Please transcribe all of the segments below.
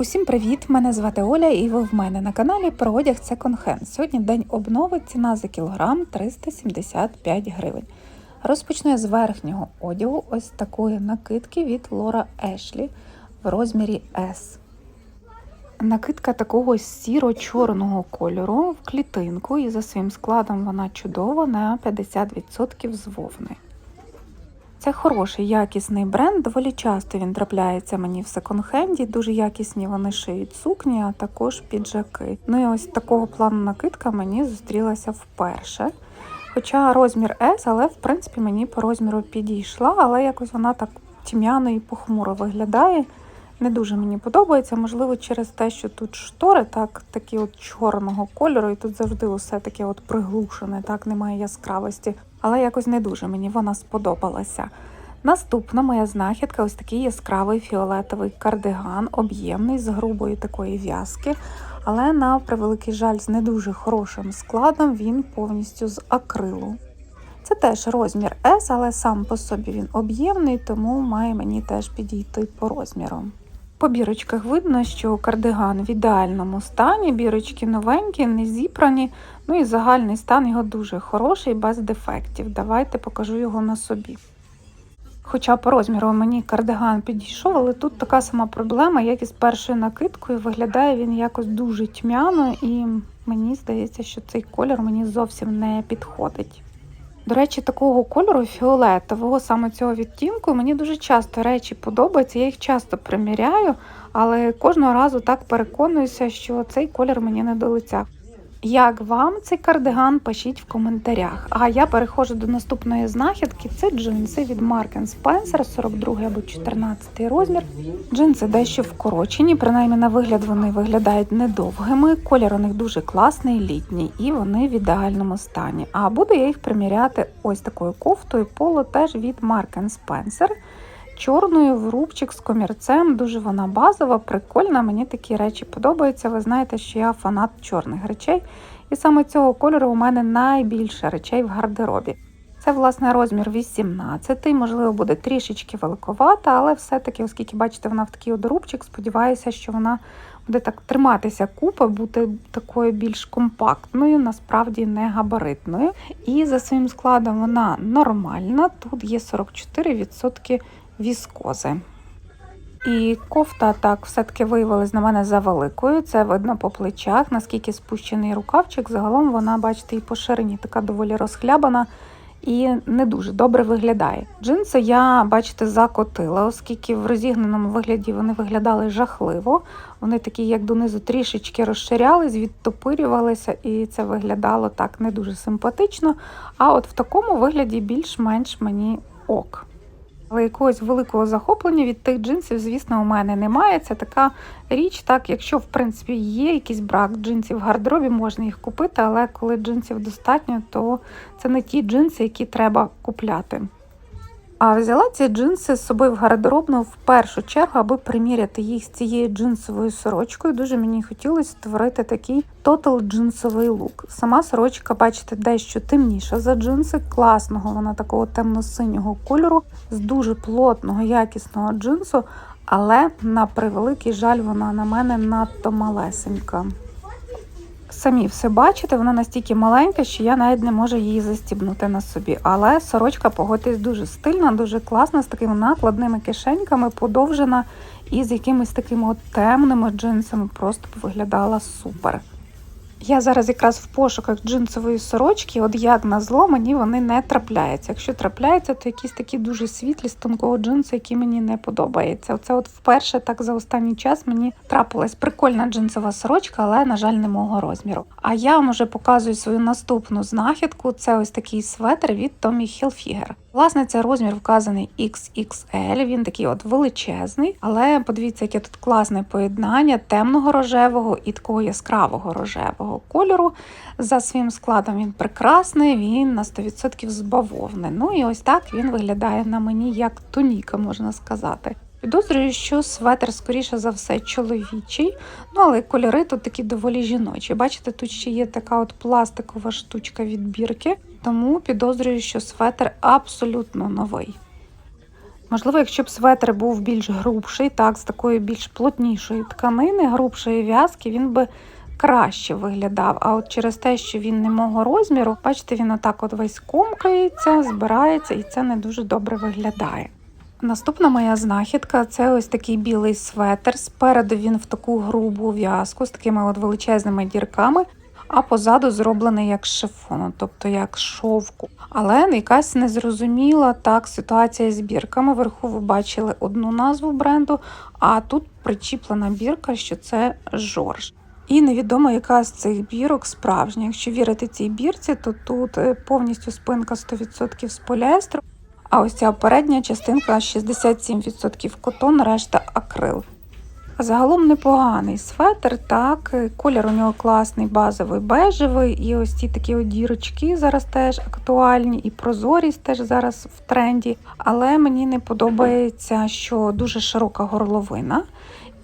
Усім привіт! Мене звати Оля, і ви в мене на каналі про одяг Second Hand. Сьогодні день обнови, ціна за кілограм 375 гривень. Розпочну я з верхнього одягу ось такої накидки від Лора Ешлі в розмірі S. Накидка такого сіро-чорного кольору в клітинку, і за своїм складом вона чудова на 50% з вовни. Це хороший якісний бренд. Доволі часто він трапляється мені в секонд-хенді. Дуже якісні вони шиють сукні, а також піджаки. Ну і ось такого плану накидка мені зустрілася вперше. Хоча розмір S, але в принципі мені по розміру підійшла, але якось вона так тьмяно і похмуро виглядає. Не дуже мені подобається, можливо, через те, що тут штори так, такі от чорного кольору, і тут завжди усе таке от приглушене, так немає яскравості. Але якось не дуже мені вона сподобалася. Наступна моя знахідка ось такий яскравий фіолетовий кардиган, об'ємний з грубої такої в'язки. Але на превеликий жаль, з не дуже хорошим складом він повністю з акрилу. Це теж розмір S, але сам по собі він об'ємний, тому має мені теж підійти по розміру. По бірочках видно, що кардиган в ідеальному стані, бірочки новенькі, не зібрані, ну і загальний стан його дуже хороший, без дефектів. Давайте покажу його на собі. Хоча по розміру мені кардиган підійшов, але тут така сама проблема, як і з першою накидкою. Виглядає він якось дуже тьмяно, і мені здається, що цей колір мені зовсім не підходить. До речі, такого кольору фіолетового, саме цього відтінку, мені дуже часто речі подобаються, я їх часто приміряю, але кожного разу так переконуюся, що цей колір мені не до лиця. Як вам цей кардиган, пишіть в коментарях. А я переходжу до наступної знахідки. Це джинси від Mark Spencer, 42 або 14 розмір. Джинси дещо вкорочені, принаймні на вигляд вони виглядають недовгими. Колір у них дуже класний, літній, і вони в ідеальному стані. А буду я їх приміряти ось такою кофтою поло теж від Mark Spencer. Чорною в рубчик з комірцем, дуже вона базова, прикольна. Мені такі речі подобаються. Ви знаєте, що я фанат чорних речей, і саме цього кольору у мене найбільше речей в гардеробі. Це, власне, розмір 18, можливо, буде трішечки великовата, але все-таки, оскільки, бачите, вона в такий от рубчик, сподіваюся, що вона буде так триматися купи, бути такою більш компактною, насправді не габаритною. І за своїм складом вона нормальна. Тут є 44% віскози. І кофта так все-таки виявилась на мене за великою. Це видно по плечах, наскільки спущений рукавчик. Загалом вона, бачите, і по ширині така доволі розхлябана і не дуже добре виглядає. Джинси я, бачите, закотила, оскільки в розігнаному вигляді вони виглядали жахливо. Вони такі, як донизу, трішечки розширялись, відтопирювалися, і це виглядало так не дуже симпатично. А от в такому вигляді більш-менш мені ок. Але якогось великого захоплення від тих джинсів, звісно, у мене немає. Це така річ, так, якщо в принципі є якийсь брак джинсів в гардеробі, можна їх купити, але коли джинсів достатньо, то це не ті джинси, які треба купляти. А взяла ці джинси з собою в гардеробну в першу чергу, аби приміряти їх з цією джинсовою сорочкою. Дуже мені хотілося створити такий тотал джинсовий лук. Сама сорочка, бачите, дещо темніша за джинси, класного, вона такого темно-синього кольору, з дуже плотного, якісного джинсу, але на превеликий жаль, вона на мене надто малесенька. Самі все бачите, вона настільки маленька, що я навіть не можу її застібнути на собі. Але сорочка, погодьтесь, дуже стильна, дуже класна, з такими накладними кишеньками, подовжена і з якимись такими от темними джинсами. Просто виглядала супер. Я зараз якраз в пошуках джинсової сорочки, от як на зло, мені вони не трапляються. Якщо трапляються, то якісь такі дуже світлі з тонкого джинсу, які мені не подобаються. Оце от вперше так за останній час мені трапилась прикольна джинсова сорочка, але, на жаль, не мого розміру. А я вам вже показую свою наступну знахідку. Це ось такий светр від Tommy Hilfiger. Власне, це розмір вказаний XXL, він такий от величезний, але подивіться, яке тут класне поєднання темного рожевого і такого яскравого рожевого кольору. За своїм складом він прекрасний, він на 100% з бавовни. Ну і ось так він виглядає на мені як тоніка, можна сказати. Підозрюю, що светр, скоріше за все, чоловічий, ну але кольори тут такі доволі жіночі. Бачите, тут ще є така от пластикова штучка від бірки, тому підозрюю, що светр абсолютно новий. Можливо, якщо б светр був більш грубший, так, з такої більш плотнішої тканини, грубшої в'язки, він би краще виглядав. А от через те, що він не мого розміру, бачите, він отак от весь комкається, збирається, і це не дуже добре виглядає. Наступна моя знахідка це ось такий білий светр. Спереду він в таку грубу в'язку з такими от величезними дірками, а позаду зроблений як з шифону, тобто як шовку. Але якась незрозуміла так ситуація з бірками. Вверху ви бачили одну назву бренду, а тут причіплена бірка, що це Жорж. І невідомо, яка з цих бірок справжня. Якщо вірити цій бірці, то тут е, повністю спинка 100% з поліестру, а ось ця передня частинка 67% котон, решта акрил. Загалом непоганий светр, так, колір у нього класний, базовий бежевий, і ось ці такі дірочки зараз теж актуальні, і прозорість теж зараз в тренді. Але мені не подобається, що дуже широка горловина.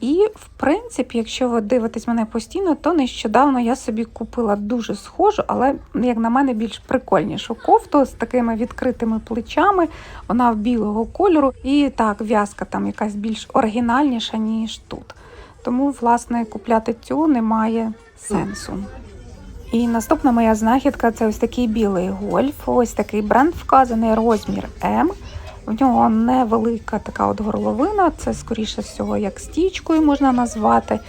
І, в принципі, якщо ви дивитесь мене постійно, то нещодавно я собі купила дуже схожу, але, як на мене, більш прикольнішу кофту з такими відкритими плечами. Вона в білого кольору, і так, в'язка там якась більш оригінальніша, ніж тут. Тому, власне, купляти цю немає сенсу. І наступна моя знахідка це ось такий білий гольф. Ось такий бренд вказаний розмір М. В нього невелика така от горловина, це, скоріше всього, як стічкою можна назвати.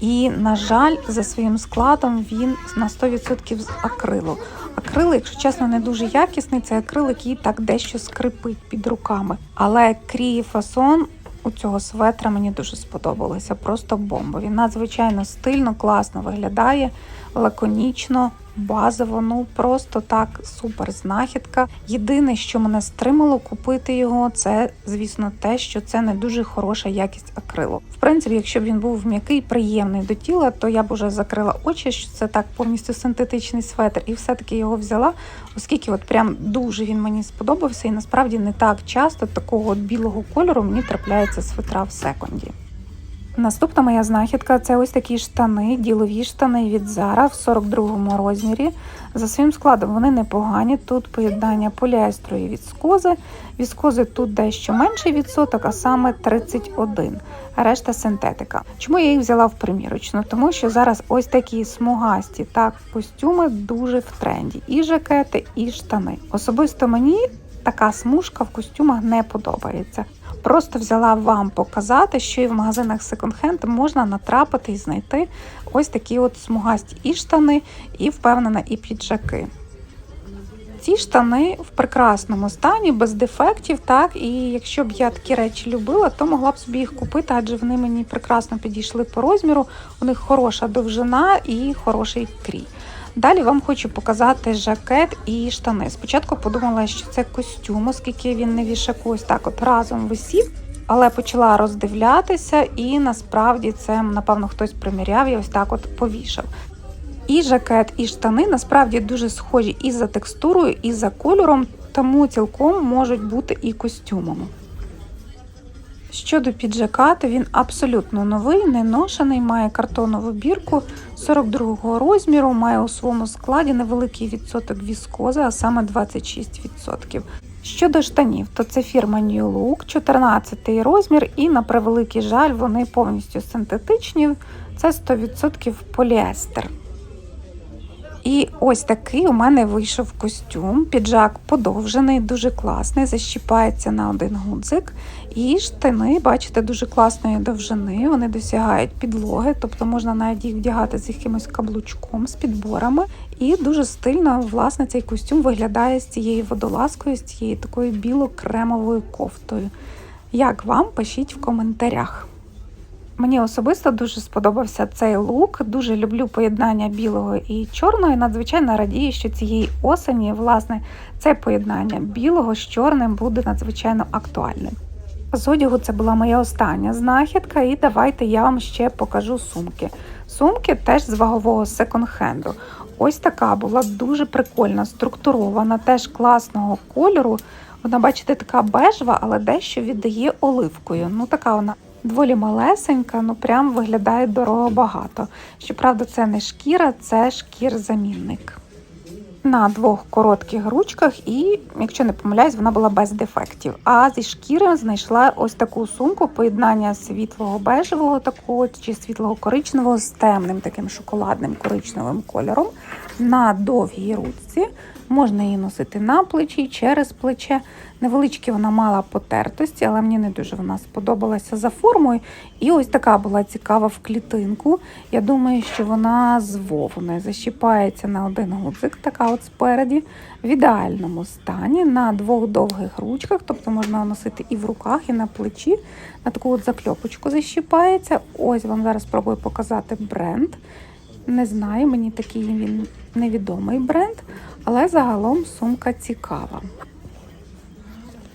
І, на жаль, за своїм складом він на 100% з акрилу. Акрил, якщо чесно, не дуже якісний. Це акрил, який так дещо скрипить під руками. Але крій фасон у цього светра мені дуже сподобалося. Просто бомба. Він надзвичайно стильно, класно виглядає, лаконічно базово, ну просто так супер знахідка. Єдине, що мене стримало купити його, це, звісно, те, що це не дуже хороша якість акрилу. В принципі, якщо б він був м'який, приємний до тіла, то я б уже закрила очі, що це так повністю синтетичний светр, і все-таки його взяла, оскільки от прям дуже він мені сподобався, і насправді не так часто такого от білого кольору мені трапляється светра в секунді. Наступна моя знахідка це ось такі штани, ділові штани від Zara в 42 розмірі. За своїм складом вони непогані. Тут поєднання поліестру і віскози. Віскози тут дещо менший відсоток, а саме 31, а решта синтетика. Чому я їх взяла в примірочну? Тому що зараз ось такі смугасті так костюми дуже в тренді. І жакети, і штани. Особисто мені така смужка в костюмах не подобається. Просто взяла вам показати, що і в магазинах секонд-хенд можна натрапити і знайти ось такі от смугасті і штани, і впевнена, і піджаки. Ці штани в прекрасному стані, без дефектів, так, і якщо б я такі речі любила, то могла б собі їх купити, адже вони мені прекрасно підійшли по розміру, у них хороша довжина і хороший крій. Далі вам хочу показати жакет і штани. Спочатку подумала, що це костюм, оскільки він не вішаку ось так от разом висів, але почала роздивлятися, і насправді це, напевно, хтось приміряв і ось так от повішав. І жакет, і штани насправді дуже схожі і за текстурою, і за кольором, тому цілком можуть бути і костюмом. Щодо піджака, то він абсолютно новий, не ношений, має картонову бірку 42-го розміру, має у своєму складі невеликий відсоток віскози, а саме 26%. Щодо штанів, то це фірма New Look, 14 розмір, і на превеликий жаль, вони повністю синтетичні. Це 100% поліестер. І ось такий у мене вийшов костюм. Піджак подовжений, дуже класний, защіпається на один гудзик. І штани, бачите, дуже класної довжини. Вони досягають підлоги, тобто можна навіть їх вдягати з якимось каблучком, з підборами. І дуже стильно, власне, цей костюм виглядає з цією водолазкою, з цією такою біло-кремовою кофтою. Як вам, пишіть в коментарях. Мені особисто дуже сподобався цей лук. Дуже люблю поєднання білого і чорного. і Надзвичайно радію, що цієї осені власне це поєднання білого з чорним буде надзвичайно актуальним. З одягу це була моя остання знахідка, і давайте я вам ще покажу сумки. Сумки теж з вагового секонд-хенду. Ось така була дуже прикольна, структурована, теж класного кольору. Вона, бачите, така бежева, але дещо віддає оливкою. Ну, така вона доволі малесенька, ну прям виглядає дорого багато. Щоправда, це не шкіра, це шкір-замінник. на двох коротких ручках, і, якщо не помиляюсь, вона була без дефектів. А зі шкіри знайшла ось таку сумку поєднання світлого бежевого такого чи світлого коричневого з темним таким шоколадним коричневим кольором на довгій ручці. Можна її носити на плечі, через плече. Невеличкі вона мала потертості, але мені не дуже вона сподобалася за формою. І ось така була цікава в клітинку. Я думаю, що вона з вовни защіпається на один гудзик, така от спереді, в ідеальному стані, на двох довгих ручках, тобто можна носити і в руках, і на плечі. На таку от закльопочку защіпається. Ось вам зараз спробую показати бренд. Не знаю, мені такий він невідомий бренд, але загалом сумка цікава.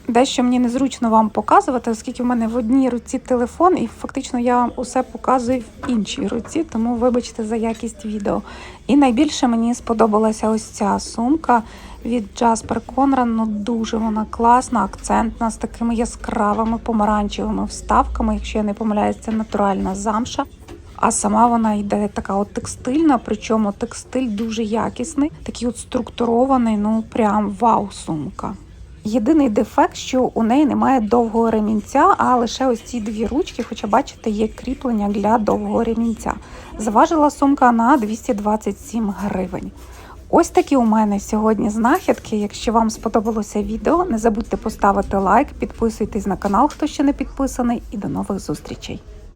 Дещо мені незручно вам показувати, оскільки в мене в одній руці телефон, і фактично я вам усе показую в іншій руці, тому вибачте за якість відео. І найбільше мені сподобалася ось ця сумка від Jasper Conran. Ну дуже вона класна, акцентна, з такими яскравими помаранчевими вставками. Якщо я не помиляюсь, це натуральна замша. А сама вона йде така от текстильна, причому текстиль дуже якісний, такий от структурований, ну прям вау-сумка. Єдиний дефект, що у неї немає довгого ремінця, а лише ось ці дві ручки, хоча бачите, є кріплення для довгого ремінця. Заважила сумка на 227 гривень. Ось такі у мене сьогодні знахідки. Якщо вам сподобалося відео, не забудьте поставити лайк, підписуйтесь на канал, хто ще не підписаний, і до нових зустрічей.